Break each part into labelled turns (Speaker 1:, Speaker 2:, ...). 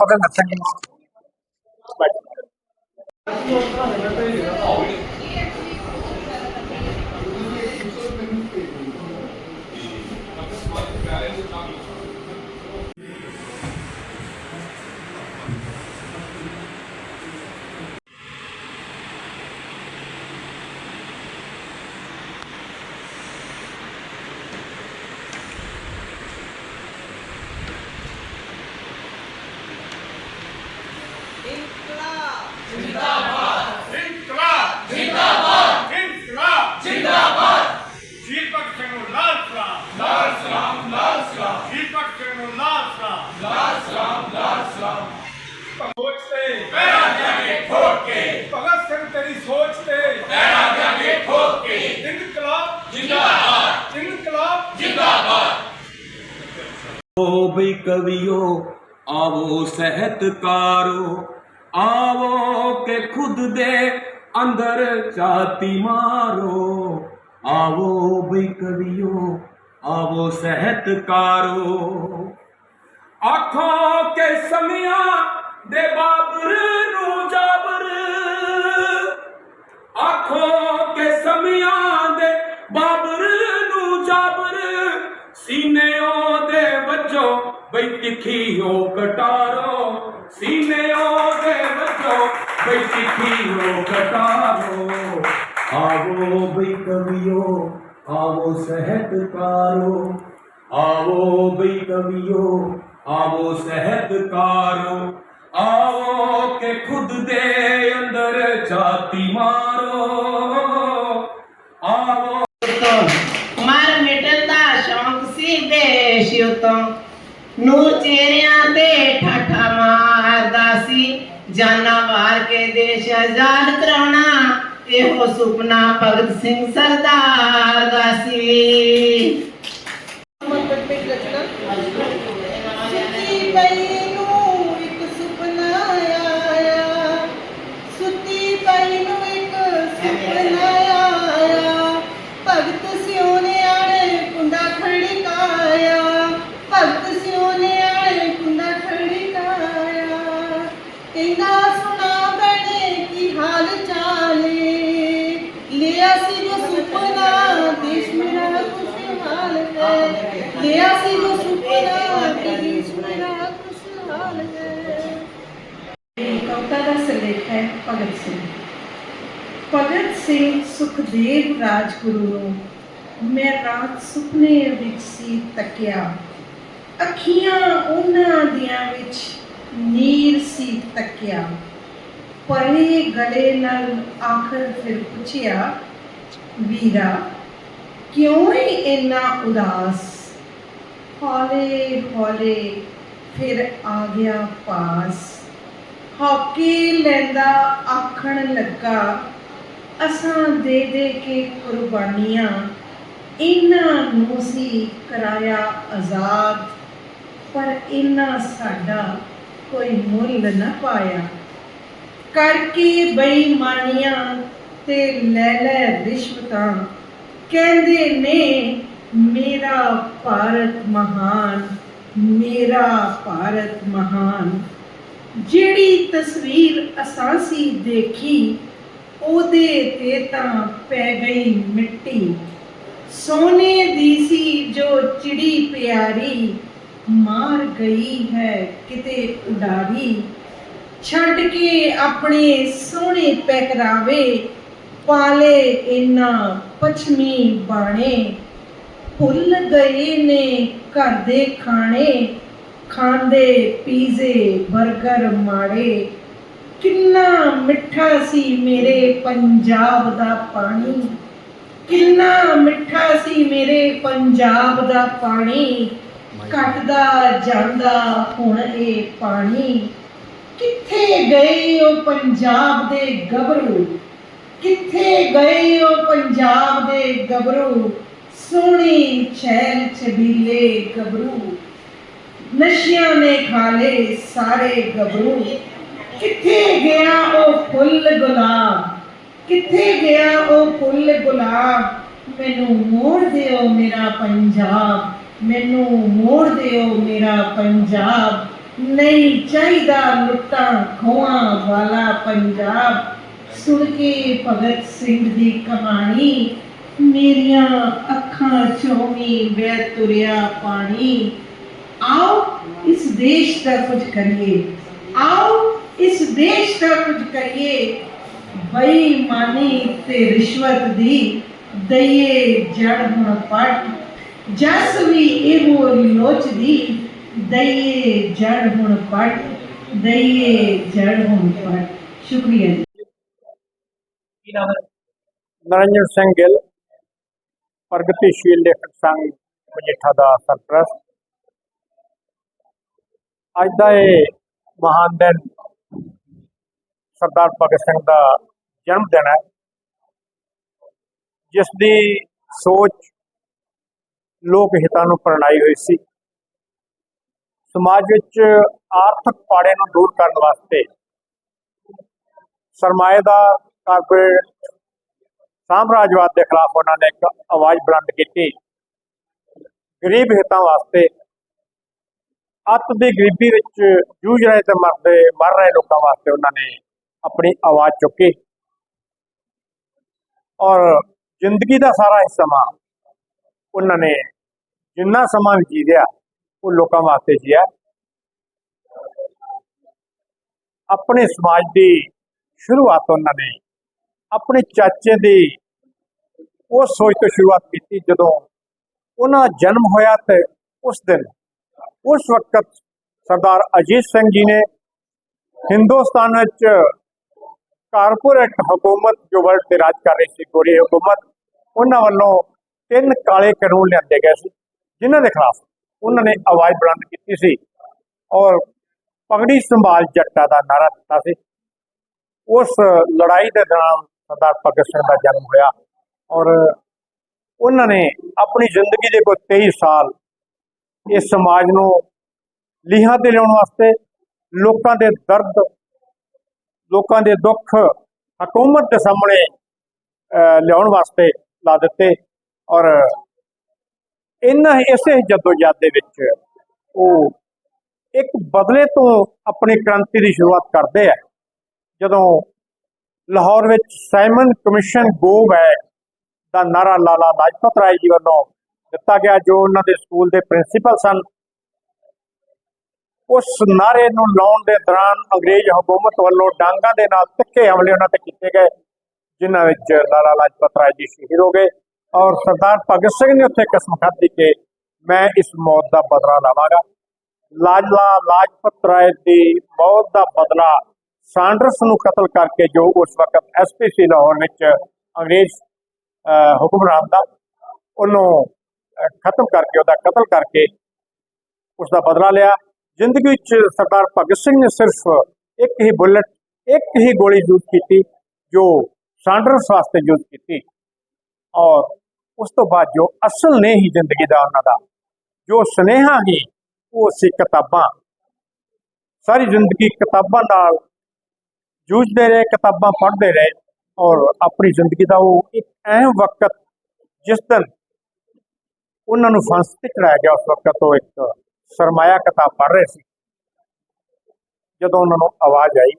Speaker 1: 好的，那餐
Speaker 2: 厅这 ਕਵਿਓ, ਆਵੋ ਸਹਿਤਕਾਰੋ ਆਵੋ ਕੇ ਖੁਦ ਦੇ ਅੰਦਰ ਚਾਤੀ ਮਾਰੋ। ਆਵੋ ਬਈ ਕਵਿਓ, ਆਵੋ ਸਹਿਤਕਾਰੋ ਆਖੋ ਕੇ ਸਮਿਆ ਦੇ ਬਾਬਰ ਨੂੰ ਜਾਬਰ। ਆਖੋ ਕੇ ਸਮਿਆ ਦੇ ਬਾਬਰ ਨੂੰ ਜਾਬਰ। ਸੀਨਿਓ ਦੇ ਵੱਜੋ ਬਈ ਤਿੱਖੀ ਹੋ ਕਟਾਰੋ ਸੀਨਿਓ ਦੇ ਵੱਜੋ। ਬਈ ਤਿੱਖੀ ਹੋ ਕਟਾਰੋ, ਆਵੋ ਬਈ ਕਵਿਓ, ਆਵੋ ਸਹਿਤਕਾਰੋ ਆਵੋ ਬਈ ਕਵਿਓ, ਆਵੋ ਸਹਿਤਕਾਰੋ ਆਵੋ ਕੇ ਖੁਦ ਦੇ ਅੰਦਰ ਛਾਤੀ ਮਾਰੋ। ਆਵੋ
Speaker 3: ਮਰ ਮਿਟਣ ਦਾ ਸ਼ੌਂਕ ਸੀ ਦੇਸ਼ ਉਤੋਂ। ਨੂਰ ਚਿਹਰਿਆਂ ਤੇ ਠਾਠਾ ਮਾਰਦਾ ਸੀ। ਜਾਨਾਂ ਵਾਰ ਕੇ ਦੇਸ਼ ਆਜ਼ਾਦ ਕਰਾਉਣਾ, ਇਹੋ ਸੁਪਨਾ ਭਗਤ ਸਿੰਘ ਸਰਦਾਰ ਦਾ ਸੀ।
Speaker 4: ਸੁੱਤੀ ਪਈ ਨੂੰ ਭਗਤ ਸਿੰਘ। ਭਗਤ ਸਿੰਘ ਸੁਖਦੇਵ ਰਾਜਗੁਰੂ ਨੂੰ ਮੈਂ ਰਾਤ ਸੁਪਨੇ ਵਿੱਚ ਸੀ ਤੱਕਿਆ। ਅੱਖੀਆਂ ਉਹਨਾਂ ਦੀਆਂ ਵਿੱਚ ਨੀਰ ਸੀ ਤੱਕਿਆ। ਪਰੇ ਗਲੇ ਨਾਲ ਆਖਰ ਫਿਰ ਪੁੱਛਿਆ, ਵੀਰਾ, ਕਿਉਂ ਹੀ ਇੰਨਾ ਉਦਾਸ? ਹੌਲੇ ਹੌਲੇ ਫਿਰ ਆ ਗਿਆ ਪਾਸ। ਹੌਕੀ ਲੈਂਦਾ ਆਖਣ ਲੱਗਾ, ਅਸਾਂ ਦੇ ਦੇ ਕੇ ਕੁਰਬਾਨੀਆਂ, ਇਹਨਾਂ ਨੂੰ ਸੀ ਕਰਾਇਆ ਆਜ਼ਾਦ, ਪਰ ਇਹਨਾਂ ਸਾਡਾ ਕੋਈ ਮੁੱਲ ਨਾ ਪਾਇਆ। ਕਰਕੇ ਬੇਈਮਾਨੀਆਂ ਤੇ ਲੈ ਲੈ ਰਿਸ਼ਵਤਾਂ, ਕਹਿੰਦੇ ਨੇ, ਮੇਰਾ ਭਾਰਤ ਮਹਾਨ, ਮੇਰਾ ਭਾਰਤ ਮਹਾਨ। ਜਿਹੜੀ ਤਸਵੀਰ ਅਸਾਂ ਦੇਖੀ, ਉਹਦੇ ਤੇ ਤਾਂ ਪੈ ਗਈ ਮਿੱਟੀ। ਸੋਨੇ ਦੀ ਸੀ ਜੋ ਚਿੜੀ ਪਿਆਰੀ, ਮਾਰ ਗਈ ਹੈ ਕਿਤੇ ਉਡਾਰੀ। ਛੱਡ ਕੇ ਆਪਣੇ ਸੋਹਣੇ ਪਹਿਰਾਵੇ ਪਾਲੇ ਇਨਾ ਪਛਮੀ ਬਾਣੇ। ਭੁੱਲ ਗਏ ਨੇ ਘਰ ਦੇ ਖਾਣੇ ਖਾਂਦੇ, ਪੀਜ਼ੇ 버ਗਰ ਮਾੜੇ। ਕਿੰਨਾ ਮਿੱਠਾ ਸੀ ਮੇਰੇ ਪੰਜਾਬ ਦਾ ਪਾਣੀ। ਕਿੰਨਾ ਮਿੱਠਾ ਸੀ ਮੇਰੇ ਪੰਜਾਬ ਦਾ ਪਾਣੀ। ਘਟਦਾ ਜਾਂਦਾ ਹੁਣ ਇਹ ਪਾਣੀ। ਕਿੱਥੇ ਗਏ ਉਹ ਪੰਜਾਬ ਦੇ ਗਬਰੂ ਕਿੱਥੇ ਗਏ ਉਹ ਪੰਜਾਬ ਦੇ ਗਬਰੂ ਸੋਹਣੀ ਛੈਲ ਛਬੀਲੇ ਗਬਰੂ ਨਸ਼ਿਆਂ ਨੇ ਖਾ ਸਾਰੇ ਗੱਭਰੂ। ਕਿੱਥੇ ਗਿਆ ਉਹ ਫੁੱਲ ਗੁਲਾਬ? ਕਿੱਥੇ ਗਿਆ ਉਹ ਫੁੱਲ ਗੁਲਾਬ? ਮੈਨੂੰ ਮੋੜ ਦਿਓ ਮੇਰਾ ਪੰਜਾਬ। ਮੈਨੂੰ ਮੋੜ ਦਿਓ ਮੇਰਾ ਪੰਜਾਬ। ਨਹੀਂ ਚਾਹੀਦਾ ਲੁੱਟਾਂ ਖੋਹਾਂ ਵਾਲਾ ਪੰਜਾਬ। ਸੁਣ ਕੇ ਭਗਤ ਸਿੰਘ ਦੀ ਕਹਾਣੀ, ਮੇਰੀਆਂ ਅੱਖਾਂ ਚੋਂ ਵੀ ਵਹਿ ਤੁਰਿਆ ਪਾਣੀ। ਇਸ ਦੇਸ਼ ਦਾ ਕੁਝ ਕਰੀਏ ਆਓ ਇਸ ਦੇਸ਼ ਦਾ ਕੁਝ ਕਰੀਏ ਬੇਈਮਾਨੀ ਤੇ ਰਿਸ਼ਵਤ ਦੀ ਦਈਏ ਜੜ ਹੁਣ ਪੱਟ ਜਸ ਵੀ ਇਹੋ ਲੋਚਦੀ ਦਈਏ ਜੜ ਹੁਣ ਪੱਟ ਦਈਏ ਜੜ ਹੁਣ ਪੱਟ ਸ਼ੁਕਰੀਆ ਜੀ
Speaker 1: ਨਰਿੰਦਰ ਸਿੰਘ ਗਿੱਲ ਪ੍ਰਗਤੀਸ਼ੀਲ ਲੇਖਕ ਸੰਘ ਮਜੀਠਾ ਦਾ ਸਰਪ੍ਰਸਤ। ਅੱਜ ਦਾ ਇਹ ਮਹਾਨ ਦਿਨ ਸਰਦਾਰ ਭਗਤ ਸਿੰਘ ਦਾ ਜਨਮ ਦਿਨ ਹੈ। ਜਿਸ ਦੀ ਸੋਚ ਲੋਕ ਹਿੱਤਾਂ ਨੂੰ ਪ੍ਰਣਾਈ ਹੋਈ ਸੀ। ਸਮਾਜ ਵਿੱਚ ਆਰਥਿਕ ਪਾੜੇ ਨੂੰ ਦੂਰ ਕਰਨ ਵਾਸਤੇ ਸਰਮਾਏਦਾਰ ਕਾਰਪੋਰੇਟ ਸਾਮਰਾਜਵਾਦ ਦੇ ਖਿਲਾਫ ਉਹਨਾਂ ਨੇ ਇੱਕ ਆਵਾਜ਼ ਬੁਲੰਦ ਕੀਤੀ। ਗਰੀਬ ਹਿੱਤਾਂ ਵਾਸਤੇ ਅੱਤ ਦੀ ਗਰੀਬੀ ਵਿੱਚ ਜੂਝ ਰਹੇ ਤੇ ਮਰਦੇ, ਮਰ ਰਹੇ ਲੋਕਾਂ ਵਾਸਤੇ ਉਹਨਾਂ ਨੇ ਆਪਣੀ ਆਵਾਜ਼ ਚੁੱਕੀ। ਔਰ ਜ਼ਿੰਦਗੀ ਦਾ ਸਾਰਾ ਸਮਾਂ ਉਹਨਾਂ ਨੇ ਜਿੰਨਾ ਸਮਾਂ ਵੀ ਜੀਵਿਆ, ਉਹ ਲੋਕਾਂ ਵਾਸਤੇ ਜੀਆ। ਆਪਣੇ ਸਮਾਜ ਦੀ ਸ਼ੁਰੂਆਤ ਉਹਨਾਂ ਨੇ, ਆਪਣੇ ਚਾਚੇ ਦੀ ਉਹ ਸੋਚ ਤੋਂ ਸ਼ੁਰੂਆਤ ਕੀਤੀ ਜਦੋਂ ਉਹਨਾਂ ਦਾ ਜਨਮ ਹੋਇਆ ਤੇ ਉਸ ਦਿਨ ਉਸ ਵਕਤ ਸਰਦਾਰ ਅਜੀਤ ਸਿੰਘ ਜੀ ਨੇ ਹਿੰਦੁਸਤਾਨ ਵਿੱਚ ਕਾਰਪੋਰੇਟ ਹਕੂਮਤ ਜੋ ਵਰਲਡ ਤੇ ਰਾਜ ਕਰ ਰਹੀ ਸੀ, ਗੋਰੀ ਹਕੂਮਤ, ਉਹਨਾਂ ਵੱਲੋਂ ਤਿੰਨ ਕਾਲੇ ਕਾਨੂੰਨ ਲਿਆਂਦੇ ਗਏ ਸੀ, ਜਿਨ੍ਹਾਂ ਦੇ ਖਿਲਾਫ ਉਹਨਾਂ ਨੇ ਆਵਾਜ਼ ਬੁਲੰਦ ਕੀਤੀ ਸੀ ਔਰ ਪਗੜੀ ਸੰਭਾਲ ਜੱਟਾ ਦਾ ਨਾਰਾ ਦਿੱਤਾ ਸੀ। ਉਸ ਲੜਾਈ ਦੇ ਦੌਰਾਨ ਸਰਦਾਰ ਭਗਤ ਸਿੰਘ ਦਾ ਜਨਮ ਹੋਇਆ ਔਰ ਉਹਨਾਂ ਨੇ ਆਪਣੀ ਜ਼ਿੰਦਗੀ ਦੇ ਕੋਈ 23 ਸਾਲ ਇਸ ਸਮਾਜ ਨੂੰ ਲੀਹਾਂ ਤੇ ਲਿਆਉਣ ਵਾਸਤੇ ਲੋਕਾਂ ਦੇ ਦਰਦ, ਲੋਕਾਂ ਦੇ ਦੁੱਖ, ਹਕੂਮਤ ਦੇ ਸਾਹਮਣੇ ਲਿਆਉਣ ਵਾਸਤੇ ਲਾ ਦਿੱਤੇ ਔਰ ਇਹਨਾਂ ਇਸੇ ਜਦੋਜਹਿਦ ਦੇ ਵਿੱਚ ਉਹ ਇੱਕ ਬਦਲੇ ਤੋਂ ਆਪਣੀ ਕ੍ਰਾਂਤੀ ਦੀ ਸ਼ੁਰੂਆਤ ਕਰਦੇ ਆ। ਜਦੋਂ ਲਾਹੌਰ ਵਿੱਚ ਸਾਈਮਨ ਕਮਿਸ਼ਨ ਗੋ ਬੈਕ ਦਾ ਨਾਰਾ ਲਾਲਾ ਲਾਜਪਤ ਰਾਏ ਜੀ ਵੱਲੋਂ ਦਿੱਤਾ ਗਿਆ ਜੋ ਉਹਨਾਂ ਦੇ ਸਕੂਲ ਦੇ ਪ੍ਰਿੰਸੀਪਲ ਸਨ। ਉਸ ਨਾਰੇ ਨੂੰ ਲਾਉਣ ਦੇ ਦੌਰਾਨ ਅੰਗਰੇਜ਼ ਹਕੂਮਤ ਵੱਲੋਂ ਡਾਂਗਾਂ ਦੇ ਨਾਲ ਤਿੱਖੇ ਹਮਲੇ ਉਹਨਾਂ ਤੇ ਕੀਤੇ ਗਏ ਜਿਨ੍ਹਾਂ ਵਿੱਚ ਲਾਲਾ ਲਾਜਪਤ ਰਾਏ ਜੀ ਸ਼ਹੀਦ ਹੋ ਗਏ ਔਰ ਸਰਦਾਰ ਭਗਤ ਸਿੰਘ ਨੇ ਉੱਥੇ ਕਸਮ ਖਾਧੀ ਕਿ ਮੈਂ ਇਸ ਮੌਤ ਦਾ ਬਦਲਾ ਲਵਾਂਗਾ। ਲਾਲਾ ਲਾਜਪਤ ਰਾਏ ਦੀ ਮੌਤ ਦਾ ਬਦਲਾ ਸਾਂਡਰਸ ਨੂੰ ਕਤਲ ਕਰਕੇ ਜੋ ਉਸ ਵਕਤ ਐਸਪੀਸੀ ਲਾਹੌਰ ਵਿੱਚ ਅੰਗਰੇਜ਼ ਅਹ, ਹੁਕਮਰਾਨ ਦਾ ਉਹਨੂੰ ਖਤਮ ਕਰਕੇ, ਉਹਦਾ ਕਤਲ ਕਰਕੇ ਉਸ ਦਾ ਬਦਲਾ ਲਿਆ। ਜ਼ਿੰਦਗੀ ਵਿੱਚ ਸਰਦਾਰ ਭਗਤ ਸਿੰਘ ਨੇ ਸਿਰਫ ਇੱਕ ਹੀ ਬੁਲਟ, ਇੱਕ ਹੀ ਗੋਲੀ ਯੂਜ਼ ਕੀਤੀ, ਜੋ ਸਾਂਡਰਸ ਵਾਸਤੇ ਯੂਜ਼ ਕੀਤੀ। ਔਰ ਉਸ ਤੋਂ ਬਾਅਦ ਜੋ ਅਸਲ ਨੇ ਹੀ ਜ਼ਿੰਦਗੀ ਦਾ ਉਹਨਾਂ ਦਾ, ਜੋ ਸੁਨੇਹਾ ਹੀ, ਉਹ ਸੀ ਕਿਤਾਬਾਂ। ਸਾਰੀ ਜ਼ਿੰਦਗੀ ਕਿਤਾਬਾਂ ਨਾਲ ਜੂਝਦੇ ਰਹੇ, ਕਿਤਾਬਾਂ ਪੜ੍ਹਦੇ ਰਹੇ ਔਰ ਆਪਣੀ ਜ਼ਿੰਦਗੀ ਦਾ ਉਹ ਇੱਕ ਅਹਿਮ ਵਕਤ ਜਿਸ ਦਿਨ ਉਹਨਾਂ ਨੂੰ ਫਾਂਸੀ ਤੇ ਚੜਾਇਆ ਗਿਆ ਉਸ ਵਕਤ ਤੋਂ ਇੱਕ ਸਰਮਾਇਆ ਕਿਤਾਬ ਪੜ੍ਹ ਰਹੇ ਸੀ। ਜਦੋਂ ਉਹਨਾਂ ਨੂੰ ਆਵਾਜ਼ ਆਈ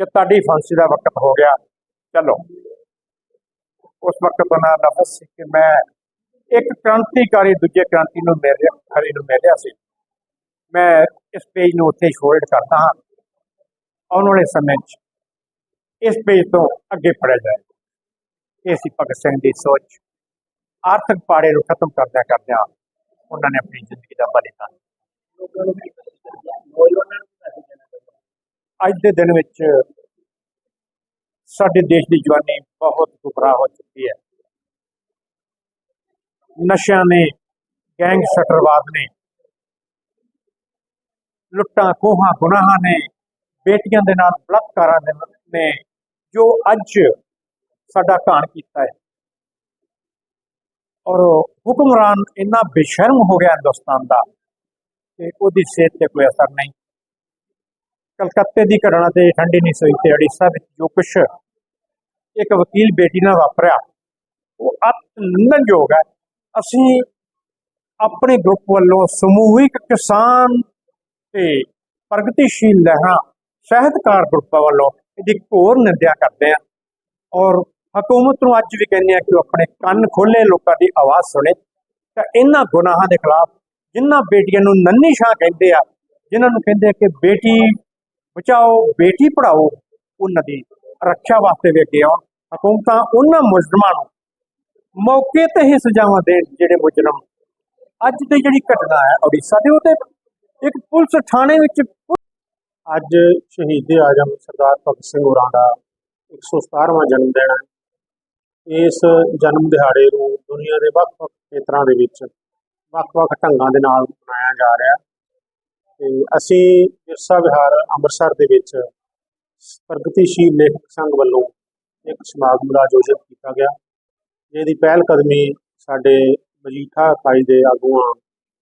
Speaker 1: ਕਿ ਤੁਹਾਡੀ ਫਾਂਸੀ ਦਾ ਵਕਤ ਹੋ ਗਿਆ, ਚਲੋ। ਉਸ ਵਕਤ ਉਹਨਾਂ ਦਾ ਲਫ਼ਜ਼ ਸੀ ਕਿ ਮੈਂ ਇੱਕ ਕ੍ਰਾਂਤੀਕਾਰੀ ਦੂਜੇ ਕ੍ਰਾਂਤੀ ਨੂੰ ਮਿਲ ਰਿਹਾ ਹਰੀ ਨੂੰ ਮਿਲਿਆ ਸੀ। ਮੈਂ ਇਸ ਪੇਜ ਨੂੰ ਉੱਥੇ ਛੋੜ ਕਰਦਾ ਹਾਂ, ਆਉਣ ਵਾਲੇ ਸਮੇਂ 'ਚ। ਇਸ ਪੇਜ ਤੋਂ ਅੱਗੇ ਪੜਿਆ ਜਾਏ। ਇਹ ਸੀ ਭਗਤ ਸਿੰਘ ਦੀ ਸੋਚ। ਆਰਥਿਕ ਪਾੜੇ ਨੂੰ ਖਤਮ ਕਰਦਿਆਂ ਕਰਦਿਆਂ ਉਹਨਾਂ ਨੇ ਆਪਣੀ ਜ਼ਿੰਦਗੀ ਦਾ ਬਲੀਦਾਨ ਅੱਜ ਦੇ ਦਿਨ ਵਿੱਚ ਸਾਡੇ ਦੇਸ਼ ਦੀ ਜਵਾਨੀ ਬਹੁਤ ਗੁਬਰਾਹ ਹੋ ਚੁੱਕੀ ਹੈ। ਨਸ਼ਿਆਂ ਨੇ ਗੈਂਗਸਟਰਵਾਦ ਨੇ, ਲੁੱਟਾਂ, ਖੋਹਾਂ, ਗੁਨਾਹਾਂ ਨੇ, ਬੇਟੀਆਂ ਦੇ ਨਾਲ ਬਲਾਤਕਾਰਾਂ ਦੇ ਨੇ ਜੋ ਅੱਜ ਸਾਡਾ ਘਾਣ ਕੀਤਾ ਹੈ। ਔਰ ਹੁਕਮਰਾਨ ਇੰਨਾ ਬੇਸ਼ਰਮ ਹੋ ਗਿਆ ਹਿੰਦੁਸਤਾਨ ਦਾ ਕਿ ਉਹਦੀ ਸਿਹਤ ਤੇ ਕੋਈ ਅਸਰ ਨਹੀਂ। ਕਲਕੱਤੇ ਦੀ ਘਟਨਾ ਤੇ ਠੰਡੀ ਨਹੀਂ ਸੋਈ ਤੇ ਉੜੀਸਾ ਵਿੱਚ ਜੋ ਕੁਛ ਇੱਕ ਵਕੀਲ ਬੇਟੀ ਨਾਲ ਵਾਪਰਿਆ, ਉਹ ਅਤ ਨਿੰਦਣਯੋਗ ਹੈ। ਅਸੀਂ ਆਪਣੇ ਗਰੁੱਪ ਵੱਲੋਂ ਸਮੂਹਿਕ ਕਿਸਾਨ ਤੇ ਪ੍ਰਗਤੀਸ਼ੀਲ ਲਹਿਰਾਂ, ਸਾਹਿਤਕਾਰ ਗਰੁੱਪਾਂ ਵੱਲੋਂ ਇਹਦੀ ਘੋਰ ਨਿੰਦਿਆ ਕਰਦੇ ਆ ਔਰ ਹਕੂਮਤ ਨੂੰ ਅੱਜ ਵੀ ਕਹਿੰਦੇ ਆ ਕਿ ਉਹ ਆਪਣੇ ਕੰਨ ਖੋਲੇ ਲੋਕਾਂ ਦੀ ਆਵਾਜ਼ ਸੁਣੇ। ਤਾਂ ਇਹਨਾਂ ਗੁਨਾਹਾਂ ਦੇ ਖਿਲਾਫ ਜਿਨ੍ਹਾਂ ਬੇਟੀਆਂ ਨੂੰ ਨੰਨੀ ਸ਼ਾਹ ਕਹਿੰਦੇ ਆ, ਜਿਨ੍ਹਾਂ ਨੂੰ ਕਹਿੰਦੇ ਆ ਕਿ ਬੇਟੀ ਬਚਾਓ, ਬੇਟੀ ਪੜਾਓ ਉਹਨਾਂ ਦੀ ਰੱਖਿਆ ਵਾਸਤੇ ਵੀ ਅੱਗੇ ਆਉਣ। ਹਕੂਮਤਾਂ ਉਹਨਾਂ ਮੁਜਰਮਾਂ ਨੂੰ ਮੌਕੇ ਤੇ ਹੀ ਸਜ਼ਾਵਾਂ ਦੇਣ ਜਿਹੜੇ ਮੁਜਰਮ ਅੱਜ ਦੀ ਜਿਹੜੀ ਘਟਨਾ ਹੈ ਉੜੀਸਾ ਦੇ ਉਹਤੇ ਇੱਕ ਪੁਲਿਸ ਥਾਣੇ ਵਿੱਚ
Speaker 5: ਅੱਜ ਸ਼ਹੀਦ ਆਜਮ ਸਰਦਾਰ ਭਗਤ ਸਿੰਘ ਹੋਰਾਂ ਦਾ 117ਵਾਂ ਜਨਮ ਦਿਨ ਹੈ। ਇਸ ਜਨਮ ਦਿਹਾੜੇ ਨੂੰ ਦੁਨੀਆ ਦੇ ਵੱਖ-ਵੱਖ ਖੇਤਰਾਂ ਦੇ ਵਿੱਚ ਵੱਖ-ਵੱਖ ਢੰਗਾਂ ਦੇ ਨਾਲ ਮਨਾਇਆ ਜਾ ਰਿਹਾ ਹੈ। ਤੇ ਅਸੀਂ ਵਿਰਸਾ ਵਿਹਾਰ ਅੰਮ੍ਰਿਤਸਰ ਦੇ ਵਿੱਚ ਪ੍ਰਗਤੀਸ਼ੀਲ ਲੇਖਕ ਸੰਘ ਵੱਲੋਂ ਇੱਕ ਸਮਾਗਮ ਦਾ ਆਯੋਜਨ ਕੀਤਾ ਗਿਆ, ਜਿਹਦੀ ਪਹਿਲ ਕਦਮੀ ਸਾਡੇ ਮਜੀਠਾ ਇਕਾਈ ਦੇ ਆਗੂਆਂ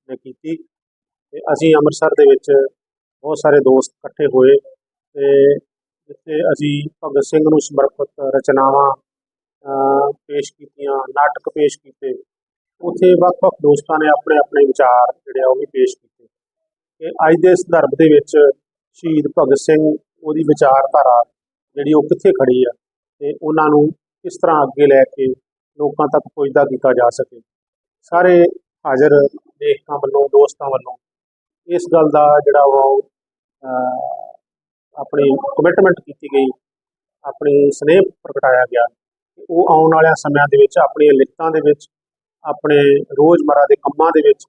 Speaker 5: ਨੇ ਕੀਤੀ। ਤੇ ਅਸੀਂ ਅੰਮ੍ਰਿਤਸਰ ਦੇ ਵਿੱਚ ਬਹੁਤ ਸਾਰੇ ਦੋਸਤ ਇਕੱਠੇ ਹੋਏ ਤੇ ਜਿੱਥੇ ਅਸੀਂ ਭਗਤ ਸਿੰਘ ਨੂੰ ਸਮਰਪਿਤ ਰਚਨਾਵਾਂ ਪੇਸ਼ ਕੀਤੀਆਂ, ਨਾਟਕ ਪੇਸ਼ ਕੀਤੇ। ਉੱਥੇ ਵੱਖ-ਵੱਖ ਦੋਸਤਾਂ ਨੇ ਆਪਣੇ ਆਪਣੇ ਵਿਚਾਰ ਜਿਹੜੇ ਆ ਉਹ ਵੀ ਪੇਸ਼ ਕੀਤੇ। ਤੇ ਅੱਜ ਦੇ ਸੰਦਰਭ ਦੇ ਵਿੱਚ ਸ਼ਹੀਦ ਭਗਤ ਸਿੰਘ ਉਹਦੀ ਵਿਚਾਰਧਾਰਾ ਜਿਹੜੀ ਉਹ ਕਿੱਥੇ ਖੜੀ ਆ ਤੇ ਉਹਨਾਂ ਨੂੰ ਕਿਸ ਤਰ੍ਹਾਂ ਅੱਗੇ ਲੈ ਕੇ ਲੋਕਾਂ ਤੱਕ ਪਹੁੰਚਦਾ ਕੀਤਾ ਜਾ ਸਕੇ। ਸਾਰੇ ਹਾਜ਼ਰ ਲੇਖਕਾਂ ਵੱਲੋਂ, ਦੋਸਤਾਂ ਵੱਲੋਂ ਇਸ ਗੱਲ ਦਾ ਜਿਹੜਾ ਉਹ ਆਪਣੀ ਕਮਿਟਮੈਂਟ ਕੀਤੀ ਗਈ, ਆਪਣੀ ਸਨੇਹ ਪ੍ਰਗਟਾਇਆ ਗਿਆ। ਉਹ ਆਉਣ ਵਾਲਿਆਂ ਸਮਿਆਂ ਦੇ ਵਿੱਚ, ਆਪਣੀਆਂ ਲਿਖਤਾਂ ਦੇ ਵਿੱਚ, ਆਪਣੇ ਰੋਜ਼ਮਰਾ ਦੇ ਕੰਮਾਂ ਦੇ ਵਿੱਚ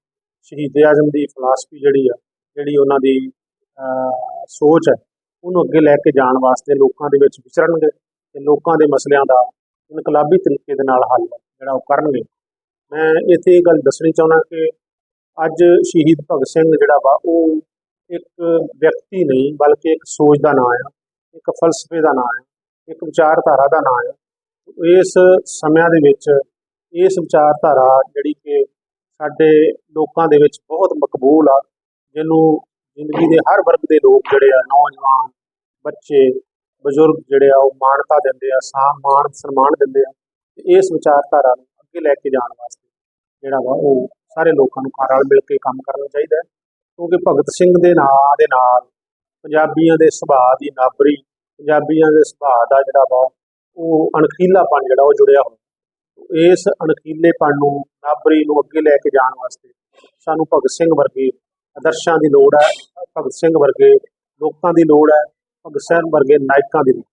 Speaker 5: ਸ਼ਹੀਦ ਆਜ਼ਮ ਦੀ ਫਲਸਫੀ ਜਿਹੜੀ ਆ, ਜਿਹੜੀ ਉਹਨਾਂ ਦੀ ਸੋਚ ਹੈ, ਉਹਨੂੰ ਅੱਗੇ ਲੈ ਕੇ ਜਾਣ ਵਾਸਤੇ ਲੋਕਾਂ ਦੇ ਵਿੱਚ ਵਿਚਰਨਗੇ ਤੇ ਲੋਕਾਂ ਦੇ ਮਸਲਿਆਂ ਦਾ ਇਨਕਲਾਬੀ ਤਰੀਕੇ ਦੇ ਨਾਲ ਹੱਲ ਜਿਹੜਾ ਉਹ ਕਰਨਗੇ। ਮੈਂ ਇੱਥੇ ਇਹ ਗੱਲ ਦੱਸਣੀ ਚਾਹੁੰਦਾ ਕਿ ਅੱਜ ਸ਼ਹੀਦ ਭਗਤ ਸਿੰਘ ਜਿਹੜਾ ਵਾ, ਉਹ ਇੱਕ ਵਿਅਕਤੀ ਨਹੀਂ, ਬਲਕਿ ਇੱਕ ਸੋਚ ਦਾ ਨਾਂ ਆ, ਇੱਕ ਫਲਸਫੇ ਦਾ ਨਾਂ ਆ, ਇੱਕ ਵਿਚਾਰਧਾਰਾ ਦਾ ਨਾਂ ਆ ਇਸ ਸਮਿਆਂ ਦੇ ਵਿੱਚ ਇਸ ਵਿਚਾਰਧਾਰਾ ਜਿਹੜੀ ਕਿ ਸਾਡੇ ਲੋਕਾਂ ਦੇ ਵਿੱਚ ਬਹੁਤ ਮਕਬੂਲ ਆ, ਜਿਹਨੂੰ ਜ਼ਿੰਦਗੀ ਦੇ ਹਰ ਵਰਗ ਦੇ ਲੋਕ ਜਿਹੜੇ ਆ, ਨੌਜਵਾਨ, ਬੱਚੇ, ਬਜ਼ੁਰਗ ਜਿਹੜੇ ਆ, ਉਹ ਮਾਨਤਾ ਦਿੰਦੇ ਆ ਸਾਮ ਮਾਣ ਸਨਮਾਨ ਦਿੰਦੇ ਆ ਤੇ ਇਸ ਵਿਚਾਰਧਾਰਾ ਨੂੰ ਅੱਗੇ ਲੈ ਕੇ ਜਾਣ ਵਾਸਤੇ ਜਿਹੜਾ ਵਾ ਉਹ ਸਾਰੇ ਲੋਕਾਂ ਨੂੰ ਘਰ ਰਲ ਮਿਲ ਕੇ ਕੰਮ ਕਰਨਾ ਚਾਹੀਦਾ ਹੈ, ਕਿਉਂਕਿ ਭਗਤ ਸਿੰਘ ਦੇ ਨਾਂ ਦੇ ਨਾਲ ਪੰਜਾਬੀਆਂ ਦੇ ਸੁਭਾਅ ਦੀ ਨਾਬਰੀ ਪੰਜਾਬੀਆਂ ਦੇ ਸੁਭਾਅ ਦਾ ਜਿਹੜਾ ਵਾ ਉਹ ਅਣਖੀਲਾਪਣ ਜਿਹੜਾ ਉਹ ਜੁੜਿਆ ਹੋਇਆ। ਇਸ ਅਣਖੀਲੇਪਣ ਨੂੰ ਨਾਬਰੀ ਨੂੰ ਅੱਗੇ ਲੈ ਕੇ ਜਾਣ ਵਾਸਤੇ ਸਾਨੂੰ ਭਗਤ ਸਿੰਘ ਵਰਗੇ ਆਦਰਸ਼ਾਂ ਦੀ ਲੋੜ ਹੈ। ਭਗਤ ਸਿੰਘ ਵਰਗੇ ਲੋਕਾਂ ਦੀ ਲੋੜ ਹੈ। ਭਗਤ ਸਿੰਘ ਵਰਗੇ ਨਾਇਕਾਂ ਦੀ ਲੋੜ